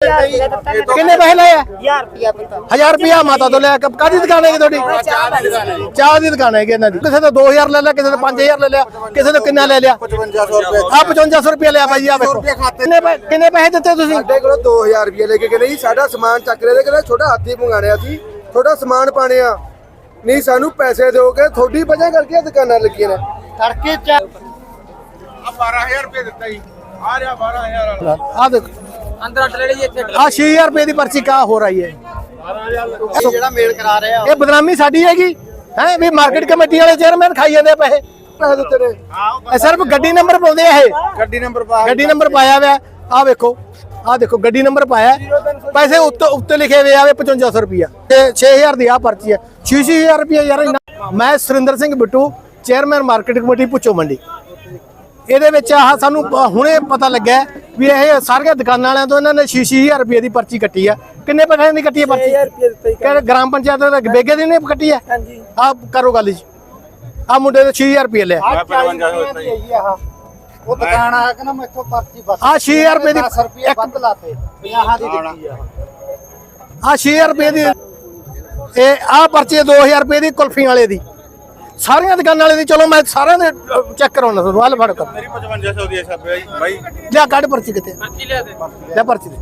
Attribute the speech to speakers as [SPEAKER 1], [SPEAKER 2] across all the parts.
[SPEAKER 1] ਕਿੰਨੇ ਪੈਸੇ ਲਏ ਆ?
[SPEAKER 2] 1000 ਰੁਪਿਆ ਬੰਦਾ
[SPEAKER 1] 1000 ਰੁਪਿਆ ਮਾਤਾ ਤੋਂ ਲਿਆ ਕਾਦੀ ਦੁਕਾਨ ਹੈ ਤੁਹਾਡੀ? ਚਾਹ ਦੀ ਦੁਕਾਨ ਹੈਗੀ। ਇਹਨਾਂ ਦੀ। ਕਿਸੇ ਤੋਂ 2000 ਲੈ ਲਿਆ ਕਿਸੇ ਤੋਂ 5000 ਲੈ ਲਿਆ ਕਿਸੇ ਤੋਂ ਕਿੰਨਾ ਲੈ ਲਿਆ?
[SPEAKER 3] 5500 ਰੁਪਏ।
[SPEAKER 1] ਆ 5500 ਰੁਪਏ ਲਿਆ ਬਾਈ ਆ ਵੇਖੋ। ਕਿੰਨੇ ਕਿੰਨੇ ਪੈਸੇ ਦਿੱਤੇ ਤੁਸੀਂ?
[SPEAKER 3] ਸਾਡੇ ਕੋਲ 2000 ਰੁਪਏ ਲੈ ਕੇ ਗਏ ਨਹੀਂ ਸਾਡਾ ਸਮਾਨ ਚੱਕ ਰਹੇ ਤੇ ਕਹਿੰਦੇ ਛੋਟਾ ਹਾਥੀ ਮੰਗਾਣਿਆ ਸੀ ਛੋਟਾ ਸਮਾਨ ਪਾਣੇ ਆ। ਨਹੀਂ ਸਾਨੂੰ ਪੈਸੇ ਦਿਓਗੇ ਤੁਹਾਡੀ ਵਜ੍ਹਾ ਕਰਕੇ ਦੁਕਾਨਾਂ ਲੱਗੀਆਂ ਨੇ।
[SPEAKER 1] ਤੜਕੇ ਚਾ
[SPEAKER 3] 12000 ਰੁਪਏ ਦਿੱਤਾ ਜੀ। ਆ ਰਿਹਾ 12000 ਵਾਲਾ।
[SPEAKER 1] ਆ ਦੇਖੋ।
[SPEAKER 2] ਅੰਦਰ ਇੱਥੇ
[SPEAKER 1] ਆ 6000 ਰੁਪਏ ਦੀ ਪਰਚੀ ਕਾ ਹੋ ਰਹੀ ਹੈ।
[SPEAKER 3] ਜਿਹੜਾ ਮੇਲ ਕਰਾ ਰਿਹਾ
[SPEAKER 1] ਇਹ ਬਦਨਾਮੀ ਸਾਡੀ ਹੈਗੀ। ਹੈ ਵੀ ਮਾਰਕੀਟ ਕਮੇਟੀ ਵਾਲੇ ਚੇਅਰਮੈਨ ਖਾਈ ਜਾਂਦੇ ਆ ਪੈਸੇ। ਇਹ ਸਿਰਫ ਗੱਡੀ ਨੰਬਰ ਪਾਉਂਦੇ ਆ ਇਹ।
[SPEAKER 3] ਗੱਡੀ ਨੰਬਰ ਪਾ
[SPEAKER 1] ਗੱਡੀ ਨੰਬਰ ਪਾਇਆ ਹੋਇਆ। ਆ ਵੇਖੋ ਆ ਦੇਖੋ ਗੱਡੀ ਨੰਬਰ ਪਾਇਆ। ਹੈ। ਪੈਸੇ ਉੱਤੇ ਉੱਤੇ ਲਿਖੇ ਹੋਏ ਆਵੇ 5500 ਰੁਪਿਆ ਤੇ 6000 ਦੀ ਆ ਪਰਚੀ ਹੈ। 6000 ਰੁਪਿਆ ਯਾਰ ਇੰਨਾ- ਮੈਂ Surinder Singh Bittu chairman market committee ਪੁੱਛੋ ਮੰਡੀ। ਇਹਦੇ ਵਿੱਚ ਆਹ ਸਾਨੂੰ ਹੁਣੇ ਪਤਾ ਲੱਗਾ ਵੀ ਇਹ ਸਾਰੀਆਂ ਦੁਕਾਨਾਂ ਵਾਲਿਆਂ ਤੋਂ ਇਹਨਾਂ ਨੇ 6000 ਰੁਪਏ ਦੀ ਪਰਚੀ ਕੱਟੀ ਆ। ਕਿੰਨੇ ਪੈਸੇ ਦੀ ਕੱਟੀ ਹੈ ਪਰਚੀ? 6000 ਰੁਪਏ ਦਿੱਤਾ ਕਿਹੜੇ ਗ੍ਰਾਮ ਪੰਚਾਇਤ ਦੇ ਬੇਗੇ ਦੀ ਨੇ ਕੱਟੀ ਹੈ ਹਾਂਜੀ। ਆ ਕਰੋ ਗੱਲ ਜੀ। ਆ ਮੁੰਡੇ ਨੇ 6000 ਰੁਪਏ ਲਿਆ।
[SPEAKER 3] ਉਹ ਦੁਕਾਨ ਆ ਕਿ ਨਾ ਮੈਥੋਂ ਪਰਚੀ ਬਸ
[SPEAKER 1] ਆ 6000 ਰੁਪਏ ਦੀ
[SPEAKER 3] 10 ਰੁਪਏ ਵੱਧ ਲਾਤੇ 50 ਦੀ ਦਿੱਤੀ ਆ।
[SPEAKER 1] ਆ 6000 ਰੁਪਏ ਦੀ ਇਹ ਆ ਪਰਚੀ 2000 ਰੁਪਏ ਦੀ ਕੁਲਫੀ ਵਾਲੇ ਦੀ। ਸਾਰੀਆਂ ਦੁਕਾਨਾਂ ਵਾਲੇ ਦੀ ਚਲੋ ਮੈਂ ਸਾਰਿਆਂ ਦੇ ਚੈੱਕ ਕਰਾਉਣਾ ਤੁਹਾਨੂੰ ਹਾਲ ਫੜ ਕਰ।
[SPEAKER 3] ਮੇਰੀ 5500 ਦੀ ਹੈ ਬਾਈ। ਬਾਈ।
[SPEAKER 1] ਲਿਆ ਕੱਢ ਪਰਚੀ ਕਿਤੇ।
[SPEAKER 2] ਪਰਚੀ ਲਿਆ ਦੇ।
[SPEAKER 1] ਲੈ ਪਰਚੀ ਦੇ।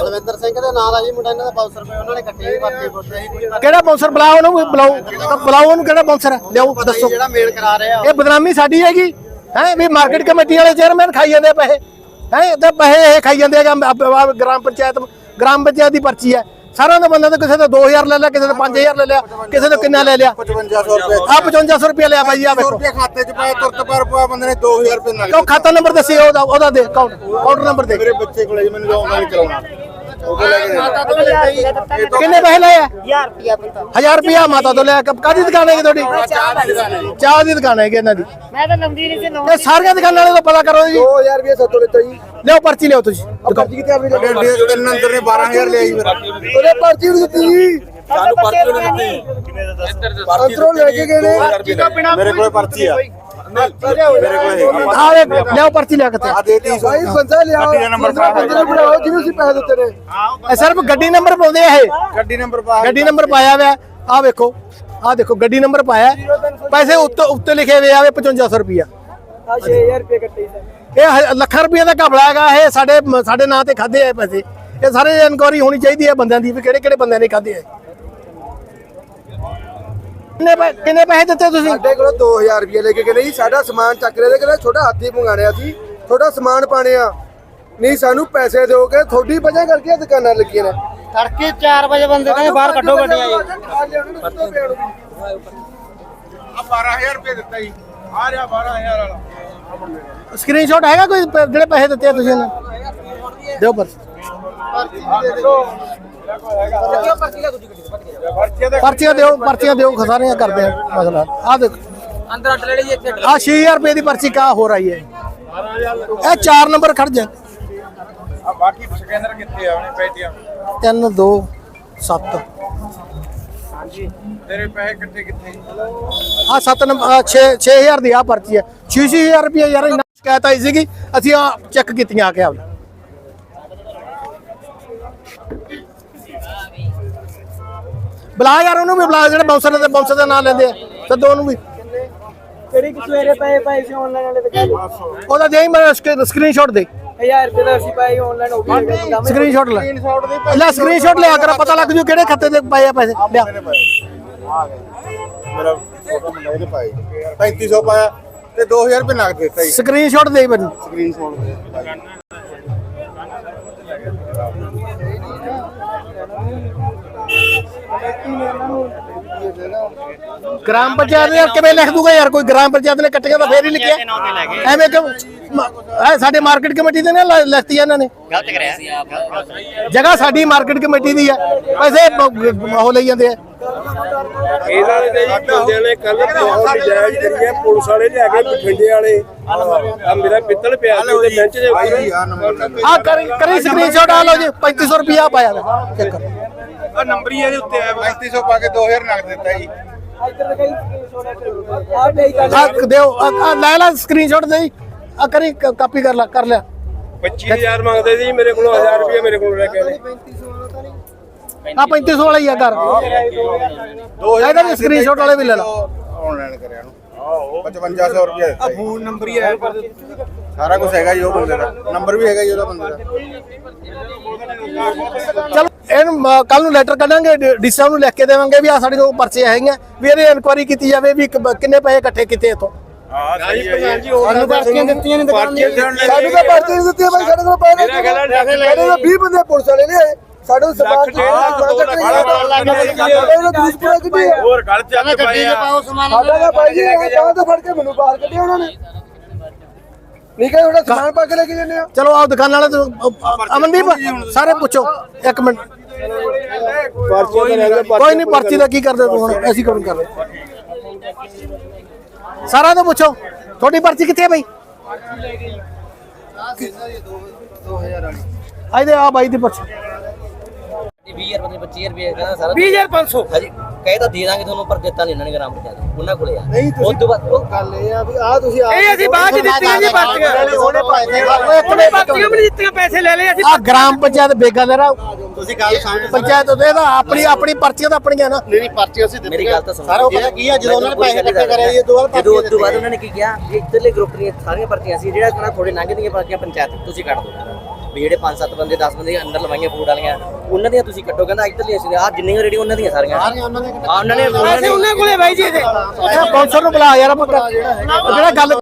[SPEAKER 3] ਬਲਵਿੰਦਰ ਸਿੰਘ ਦੇ ਨਾਂ ਦਾ ਜੀ ਮੁੰਡਾ ਇਹਨਾਂ ਦਾ ਬਾਊਸਰ ਰੁਪਏ ਉਹਨਾਂ ਨੇ ਕੱਟੇ ਪਰਚੇ ਪੁੱਛੇ ਸੀ ਕੋਈ
[SPEAKER 1] ਕਿਹੜਾ ਬਾਉਂਸਰ ਬੁਲਾਓ ਉਹਨੂੰ ਬੁਲਾਓ। ਤਾਂ ਬੁਲਾਓ ਉਹਨੂੰ ਕਿਹੜਾ ਬਾਉਂਸਰ ਹੈ? ਲਿਆਓ ਦੱਸੋ।
[SPEAKER 3] ਜਿਹੜਾ ਮੇਲ ਕਰਾ ਰਿਹਾ।
[SPEAKER 1] ਇਹ ਬਦਨਾਮੀ ਸਾਡੀ ਹੈਗੀ। ਹੈ ਵੀ ਮਾਰਕੀਟ ਕਮੇਟੀ ਵਾਲੇ ਚੇਅਰਮੈਨ ਖਾਈ ਜਾਂਦੇ ਆ ਪੈਸੇ। ਹੈ ਤੇ ਪੈਸੇ ਇਹ ਖਾਈ ਜਾਂਦੇ ਆ ਕਿ ਆਪ- ਆਪ ਗ੍ਰਾਮ ਪੰਚਾਇਤ ਗ੍ਰਾਮ ਪੰਚਾਇਤ ਦੀ ਪਰਚੀ ਹੈ। ਸਾਰਿਆਂ ਦਾ ਬੰਦਾ ਤਾਂ ਕਿਸੇ ਤੋਂ 2000 ਲੈ ਲਿਆ ਕਿਸੇ ਤੋਂ 5000 ਲੈ ਲਿਆ ਕਿਸੇ ਤੋਂ ਕਿੰਨਾ ਲੈ ਲਿਆ?
[SPEAKER 3] 5500 ਰੁਪਏ
[SPEAKER 1] ਆ 5500 ਰੁਪਏ ਲਿਆ ਬਾਈ ਆ ਵੇਖੋ।
[SPEAKER 3] ਰੁਪਏ ਖਾਤੇ 'ਚ ਪਾਇਆ ਤੁਰਤ ਪਰ ਪਾ ਬੰਦੇ ਨੇ 2000 ਰੁਪਏ ਨਗਦ
[SPEAKER 1] ਕਿਉਂ ਖਾਤਾ ਨੰਬਰ ਦੱਸੀ ਉਹਦਾ ਉਹਦਾ ਦੇ ਕਾਊਂਟ ਕਾਊਂਟਰ ਨੰਬਰ ਦੇ।
[SPEAKER 3] ਮੇਰੇ ਬੱਚੇ ਕੋਲੇ ਜੀ ਮੈਨੂੰ ਆਨਲਾਈਨ ਕਰਾਉਣਾ। ਉਹ ਲੈ ਕੇ
[SPEAKER 2] ਮਾਤਾ ਤੋਂ 1000 ਰੁਪਿਆ ਦਿੱਤਾ
[SPEAKER 1] ਕਿੰਨੇ ਪੈਸੇ ਲਏ? ਆ
[SPEAKER 2] 1000 ਰੁਪਿਆ ਬੰਦਾ
[SPEAKER 1] 1000 ਰੁਪਿਆ ਮਾਤਾ ਤੋਂ ਲਿਆ ਕਾਦੀ ਦੁਕਾਨ ਹੈਗੀ ਤੁਹਾਡੀ?
[SPEAKER 2] ਚਾਹ
[SPEAKER 1] ਦੀ ਦੁਕਾਨ ਹੈਗੀ। ਇਹਨਾਂ ਦੀ।
[SPEAKER 2] ਮੈਂ ਤਾਂ ਲੰਦੀ ਨਹੀਂ ਸੀ ਨੌ
[SPEAKER 1] ਇਹ ਸਾਰੀਆਂ ਦੁਕਾਨਾਂ ਵਾਲੇ ਤੋਂ ਪਤਾ ਕਰੋ ਜੀ।
[SPEAKER 3] 2000 ਰੁਪਏ ਸੱਤੋਂ ਲਿੱਤਾ ਜੀ।
[SPEAKER 1] ਲਿਓ ਪਰਚੀ ਲਿਓ ਤੁਸੀਂ।
[SPEAKER 3] ਪਰਚੀ ਕਿਤੇ ਆਪਣੀ? ਤਿੰਨ ਅੰਦਰ ਨੇ 12000 ਲਿਆ ਜੀ ਮੇਰਾ। ਉਹਨੇ ਪਰਚੀ ਵੀ ਦਿੱਤੀ ਜੀ।
[SPEAKER 2] ਸਾਨੂੰ ਪਰਚੀ ਨਹੀਂ ਦਿੱਤੀ।
[SPEAKER 3] ਅੰਦਰੋਂ ਲੈ ਕੇ ਗਏ ਨੇ। ਮੇਰੇ ਕੋਲ ਪਰਚੀ ਆ।
[SPEAKER 1] ਆ ਵੇ ਲਿਓ ਪਰਚੀ ਲਿਆ ਕਿਤੇ
[SPEAKER 3] ਆ ਦੇਤੀ ਭਾਈ ਬੰਦਾ ਲਿਆ ਗੱਡੀ ਦਾ ਨੰਬਰ ਪਾ ਬੰਦੇ ਬਣਾਓ ਜਿਹਨੂੰ ਅਸੀਂ ਪੈਸੇ ਦਿੱਤੇ ਨੇ।
[SPEAKER 1] ਇਹ ਸਿਰਫ ਗੱਡੀ ਨੰਬਰ ਪਾਉਂਦੇ ਆ ਇਹ।
[SPEAKER 3] ਗੱਡੀ ਨੰਬਰ ਪਾ
[SPEAKER 1] ਗੱਡੀ ਨੰਬਰ ਪਾਇਆ ਹੋਇਆ ਆ ਵੇਖੋ ਆ ਦੇਖੋ ਗੱਡੀ ਨੰਬਰ ਪਾਇਆ। ਹੈ। ਪੈਸੇ ਉੱਤੇ ਉੱਤੇ ਲਿਖੇ ਹੋਏ ਆਵੇ 5500 ਰੁਪਿਆ
[SPEAKER 2] ਆ 6000 ਰੁਪਏ ਕੱਟੇ ਸਰ।
[SPEAKER 1] ਇਹ ਹ- ਲੱਖਾਂ ਰੁਪਏ ਦਾ ਘਪਲਾ ਹੈਗਾ ਇਹ ਸਾਡੇ ਸਾਡੇ ਨਾਂ ਤੇ ਖਾਦੇ ਆ ਪੈਸੇ। ਇਹ ਸਾਰੇ ਇਨਕੁਆਰੀ ਹੋਣੀ ਚਾਹੀਦੀ ਹੈ ਬੰਦਿਆਂ ਦੀ ਵੀ ਕਿਹੜੇ ਕਿਹੜੇ ਬੰਦਿਆਂ ਨੇ ਖਾਦੇ ਆ ਕਿੰਨੇ ਪੈ- ਕਿੰਨੇ ਪੈਸੇ ਦਿੱਤੇ ਤੁਸੀਂ?
[SPEAKER 3] ਸਾਡੇ ਕੋਲ 2000 ਰੁਪਏ ਲੈ ਕੇ ਗਏ ਨਹੀਂ ਸਾਡਾ ਸਮਾਨ ਚੱਕ ਰਹੇ ਤੇ ਕਹਿੰਦੇ ਛੋਟਾ ਹਾਥੀ ਮੰਗਾਣਿਆ ਸੀ ਛੋਟਾ ਸਮਾਨ ਪਾਣੇ ਆ। ਨਹੀਂ ਸਾਨੂੰ ਪੈਸੇ ਦਿਓਗੇ ਤੁਹਾਡੀ ਵਜ੍ਹਾ ਕਰਕੇ ਇਹ ਦੁਕਾਨਾਂ ਲੱਗੀਆਂ ਨੇ।
[SPEAKER 2] ਤੜਕੇ 4 ਵਜੇ ਬੰਦੇ ਕਹਿੰਦੇ ਬਾਹਰ ਕੱਢੋ ਗੱਡੀਆਂ ਜੀ
[SPEAKER 3] ਆ 12000 ਰੁਪਏ ਦਿੱਤਾ ਜੀ। ਆ ਰਿਹਾ 12000 ਵਾਲਾ।
[SPEAKER 1] ਸਕਰੀਨਸ਼ਾਟ ਹੈਗਾ ਕੋਈ ਪ- ਜਿਹੜੇ ਪੈਸੇ ਦਿੱਤੇ ਆ ਤੁਸੀਂ ਇਹਨੂੰ ਦਿਓ ਪਰ ਪਰਚੀਆਂ ਦਿਓ ਪਰਚੀਆਂ ਦਿਓ ਖਸਾਰੀਆਂ ਕਰਦੇ ਆ ਮਸਲਾ। ਆ ਦੇਖੋ।
[SPEAKER 2] ਅੰਦਰ ਅੱਡ ਲੈ ਲਈ ਇੱਥੇ
[SPEAKER 1] ਆ 6000 ਰੁਪਏ ਦੀ ਪਰਚੀ ਕਾ ਹੋ ਰਹੀ ਹੈ। ਇਹ 4 ਨੰਬਰ ਖੜ ਜਾ।
[SPEAKER 3] ਆ ਬਾਕੀ ਸਕੈਨਰ ਕਿੱਥੇ ਆ ਉਹਨੇ ਪੈਟੀਆਂ
[SPEAKER 1] 3 2 7
[SPEAKER 3] ਤੇਰੇ ਪੈਸੇ ਕਿੱਥੇ ਕਿੱਥੇ?
[SPEAKER 1] ਆ 7 ਨੰਬਰ 6 6000 ਦੀ ਆ ਪਰਚੀ ਹੈ। 6000 ਰੁਪਏ ਯਾਰ ਇੰਨਾ ਸ਼ਿਕਾਇਤ ਆਈ ਸੀਗੀ। ਅਸੀਂ ਆ ਚੈੱਕ ਕੀਤੀਆਂ ਆ ਕੇ ਆਪਦਾ। ਬੁਲਾ ਯਾਰ ਉਹਨੂੰ ਵੀ ਬੁਲਾ ਜਿਹੜੇ ਬਾਉਂਸਰ ਦੇ ਬਾਉਂਸਰ ਦਾ ਨਾਮ ਲੈਂਦੇ ਆ ਸੱਦੋ ਉਹਨੂੰ ਵੀ।
[SPEAKER 2] ਕਿਹੜੀ ਸਵੇਰੇ ਪਏ ਪਏ ਸੀ ਆਨਲਾਈਨ ਵਾਲੇ ਤੇ
[SPEAKER 1] ਉਹਦਾ ਦੇ ਮੈਂ ਸਕਰੀਨਸ਼ਾਟ ਦੇ।
[SPEAKER 2] 1000 ਰੁਪਏ ਦਾ ਅਸੀਂ ਪਾਏ ਆਨਲਾਈਨ ਹੋ ਗਿਆ
[SPEAKER 1] ਸਕਰੀਨਸ਼ਾਟ ਲੈ। ਲੈ ਸਕਰੀਨਸ਼ਾਟ ਲਿਆ ਕਰ ਪਤਾ ਲੱਗ ਜੂ ਕਿਹੜੇ ਖਾਤੇ ਤੇ ਪਏ ਆ ਪੈਸੇ। ਲਿਆ।
[SPEAKER 3] ਮੇਰਾ ਫੋਟੋ ਮੰਗਾ ਇਹਨੇ ਪਾਈ 3500 ਪਾਇਆ ਤੇ 2000 ਰੁਪਏ ਨਗਦ ਦਿੱਤਾ ਜੀ।
[SPEAKER 1] ਸਕਰੀਨਸ਼ਾਟ ਦੇ ਮੈਨੂੰ।
[SPEAKER 3] ਸਕਰੀਨਸ਼ਾਟ ਦੇ
[SPEAKER 1] ਗ੍ਰਾਮ ਪੰਚਾਇਤ ਨੇ ਕਿਵੇਂ ਲਿਖ ਦੂਗਾ ਯਾਰ? ਕੋਈ ਗ੍ਰਾਮ ਪੰਚਾਇਤ ਨੇ ਕੱਟੀਆਂ ਤਾਂ ਫੇਰ ਹੀ ਲਿਖਿਆ। ਐਵੇਂ ਕਿ ਇਹ ਸਾਡੇ ਮਾਰਕੀਟ ਕਮੇਟੀ ਦੇ ਨੇ ਲ- ਲਿਖਤੀ ਇਹਨਾਂ ਨੇ।
[SPEAKER 2] ਗਲਤ ਕਰਿਆ।
[SPEAKER 1] ਜਗ੍ਹਾ ਸਾਡੀ ਮਾਰਕੀਟ ਕਮੇਟੀ ਦੀ ਆ। ਪੈਸੇ ਬ- ਉਹ ਲਈ ਜਾਂਦੇ ਆ।
[SPEAKER 4] ਇਹਨਾਂ ਨੇ ਤੇ ਜੀ ਬੰਦਿਆਂ ਨੇ ਕੱਲ ਬਹੁਤ ਨਜਾਇਜ਼ ਕਰੀਏ ਪੁਲਿਸ ਵਾਲੇ ਲਿਆ ਕੇ ਬਠਿੰਡੇ ਵਾਲੇ। ਆ ਮੇਰਾ ਪਿੱਤਲ ਪਿਆ ਸੀ ਉਹਦੇ ਬੈਂਚ ਦੇ
[SPEAKER 3] ਨੰਬਰ
[SPEAKER 1] ਆ ਕਰੀ ਕਰੀ ਸਕਰੀਨਸ਼ਾਟ ਆ ਲਓ ਜੀ 3500 ਰੁਪਿਆ ਪਾਇਆ। ਵਾ ਚੈੱਕ ਕਰੋ
[SPEAKER 4] ਆ ਨੰਬਰ ਹੀ ਇਹਦੇ ਉੱਤੇ ਆਇਆ ਵਾ।
[SPEAKER 3] 3500 ਪਾ ਕੇ 2000 ਨਗਦ ਦਿੱਤਾ ਜੀ।
[SPEAKER 2] ਆ
[SPEAKER 1] ਦਿਓ ਆ- ਆ ਲੈ ਲੈ ਸਕਰੀਨਸ਼ਾਟ ਦੇ ਆ ਕਰੀ ਕ- ਕਾਪੀ ਕਰ ਲੈ ਕਰ ਲਿਆ।
[SPEAKER 4] 25000 ਮੰਗਦੇ ਸੀ ਮੇਰੇ ਕੋਲੋਂ 1000 ਰੁਪਏ ਮੇਰੇ ਕੋਲੋਂ ਲੈ ਕੇ ਆਏ।
[SPEAKER 1] ਆ 3500 ਵਾਲਾ ਹੀ ਆ ਕਰ ਇਹਦਾ ਵੀ ਸਕਰੀਨਸ਼ਾਟ ਵਾਲੇ ਵੀ ਲੈ ਲਾ।
[SPEAKER 5] ਆਨਲਾਈਨ ਕਰਿਆ ਨੂੰ 5500 ਰੁਪਏ ਦਿੱਤਾ ਜੀ।
[SPEAKER 2] ਫੋਨ ਨੰਬਰ ਹੀ ਹੈ
[SPEAKER 5] ਸਾਰਾ ਕੁਝ ਹੈਗਾ ਜੀ ਉਹ ਬੰਦੇ ਦਾ। ਨੰਬਰ ਵੀ ਹੈਗਾ ਜੀ ਉਹਦਾ ਬੰਦੇ ਦਾ।
[SPEAKER 1] ਚਲੋ ਇਹਨੂੰ ਕੱਲ ਨੂੰ ਲੈਟਰ ਕੱਢਾਂਗੇ ਡੀ ਸਾਹਿਬ ਨੂੰ ਲਿਖ ਕੇ ਦੇਵਾਂਗੇ ਵੀ ਆ ਸਾਡੇ ਕੋਲ ਪਰਚੇ ਹੈਗੀਆਂ ਵੀ ਇਹਦੀ ਇਨਕੁਆਰੀ ਕੀਤੀ ਜਾਵੇ ਵੀ ਕਿੰਨੇ ਪੈਸੇ ਇਕੱਠੇ ਕੀਤੇ ਇਥੋਂ।
[SPEAKER 2] ਸਾਨੂੰ ਪਰਚੀਆਂ ਦਿੱਤੀਆਂ ਨੇ ਦੁਕਾਨ ਦੀਆਂ
[SPEAKER 3] ਸਾਨੂੰ ਤਾਂ ਪਰਚੀ ਨਹੀਂ ਦਿੱਤੀ ਬਾਈ ਸਾਡੇ ਕੋਲ ਪੈਸੇ ਸਾਡੇ ਕੋਲ 20 ਬੰਦੇ ਪੁਲਿਸ ਵਾਲੇ ਨੇ। ਆਏ ਸਾਡੇ ਕੋਲ ਸਮਾਨ
[SPEAKER 4] ਹੋਰ ਗੱਲ ਚੱਲ ਪਏ ਆ।
[SPEAKER 3] ਸਾਡਾ ਬਾਈ ਜੀ ਤਾਂ ਤਾਂ ਫੜ ਕੇ ਮੈਨੂੰ ਬਾਹਰ ਕੱਢਿਆ ਉਹਨਾਂ ਨੇ। ਨਹੀਂ ਕਿ ਉਹਦਾ ਸਮਾਨ ਪਾ ਕੇ ਲੈ ਕੇ ਜਾਂਦੇ ਆ
[SPEAKER 1] ਚਲੋ ਆਓ ਦੁਕਾਨ ਵਾਲੇ ਤੋਂ ਅਮਨਦੀਪ ਸਾਰੇ ਪੁੱਛੋ ਇੱਕ ਮਿੰਟ। ਕੋਈ ਨਹੀਂ ਪਰਚੀ ਦਾ ਕੀ ਕਰਦੇ ਤੂੰ ਹੁਣ? ਅਸੀਂ ਕੌਣ ਕਰਦੇ? ਸਾਰਾ ਤੋਂ ਪੁੱਛੋ ਤੁਹਾਡੀ ਪਰਚੀ ਕਿੱਥੇ ਹੈ ਬਈ? 2000 ਵਾਲੀ ਆ ਬਾਈ ਦੀ ਪੁੱਛ
[SPEAKER 6] 20 ਰੁਪਏ 25 ਰੁਪਏ ਕਹਿੰਦਾ ਸਾਰਾ।
[SPEAKER 2] 20500
[SPEAKER 6] ਹਾਂਜੀ। ਕਹੇ ਤਾਂ ਦੇ ਦਾਂਗੇ ਤੁਹਾਨੂੰ ਪਰ ਦਿੱਤਾ ਨਹੀਂ ਇਹਨਾਂ ਨੇ ਗ੍ਰਾਮ ਪੰਚਾਇਤ ਉਹਨਾਂ ਕੋਲੇ ਆ। ਨਹੀਂ ਉਸ ਤੋਂ ਬਾਅਦ ਉਹ
[SPEAKER 3] ਗੱਲ ਇਹ ਆ ਵੀ ਆ ਤੁਸੀਂ
[SPEAKER 2] ਇਹ ਅਸੀਂ ਬਾਅਦ ਚ ਦਿੱਤੀਆਂ ਜੀ ਪਰਚੀਆਂ
[SPEAKER 1] ਉਹਨੇ
[SPEAKER 2] ਉਹਨੇ ਪਰਚੀਆਂ ਵੀ ਨਹੀਂ ਦਿੱਤੀਆਂ ਪੈਸੇ ਲੈ ਲਏ ਅਸੀਂ।
[SPEAKER 1] ਆ ਗ੍ਰਾਮ ਪੰਚਾਇਤ ਬੇਗਾ ਦੇ ਤੁਸੀਂ ਗੱਲ ਸਮਝ ਪੰਚਾਇਤ ਉਹਦੇ ਦਾ ਆਪਣੀ ਆਪਣੀ ਪਰਚੀਆਂ ਤਾਂ ਆਪਣੀਆਂ ਨਾ।
[SPEAKER 5] ਨਹੀਂ ਪਰਚੀ ਅਸੀਂ
[SPEAKER 6] ਮੇਰੀ ਗੱਲ ਤਾਂ ਸੁਣੋ।
[SPEAKER 5] ਸਾਰਾ ਉਹ ਪਤਾ ਕੀ ਆ ਜਦੋਂ ਉਹਨਾਂ ਨੇ ਪੈਸੇ ਇਕੱਠੇ ਕਰੇ ਇਹ ਤੋਂ ਬਾਅਦ
[SPEAKER 6] ਜਦੋਂ ਉਸ ਤੋਂ ਬਾਅਦ ਉਹਨਾਂ ਨੇ ਕੀ ਕਿਹਾ? ਕਿ ਇੱਧਰਲੇ ਗਰੁੱਪ ਦੀਆਂ ਸਾਰੀਆਂ ਪਰਚੀਆਂ ਸੀ ਜਿਹੜਾ ਕਹਿੰਦਾ ਥੋੜੇ ਲੰਘ ਦੀਆਂ ਪਰਚੀਆਂ ਪੰਚਾਇਤ ਤੁਸੀਂ ਕੱਢ ਦਿਓ। ਵੀ ਜਿਹੜੇ 5-7 ਬੰਦੇ 10 ਬੰਦੇ ਅੰਦਰ ਲਵਾਈਆਂ ਫੂਡ ਵਾਲੀਆਂ ਉਹਨਾਂ ਦੀਆਂ ਤੁਸੀਂ ਕੱਢੋ ਕਹਿੰਦਾ ਇੱਧਰਲੀਆਂ ਸੀ ਆ ਜਿੰਨੀਆਂ ਰੇੜੀ ਉਹਨਾਂ ਦੀਆਂ ਸਾਰੀਆਂ। ਸਾਰੀਆਂ ਉਹਨਾਂ ਨੇ ਉਹਨਾਂ ਨੇ
[SPEAKER 2] ਪੈਸੇ ਉਹਨਾਂ ਕੋਲੇ ਬਾਈ ਜੀ ਇਹਦੇ।
[SPEAKER 1] ਅੱਛਾ ਨੂੰ ਬੁਲਾ ਯਾਰ ਆਪਾਂ ਜਿਹੜਾ ਗੱਲ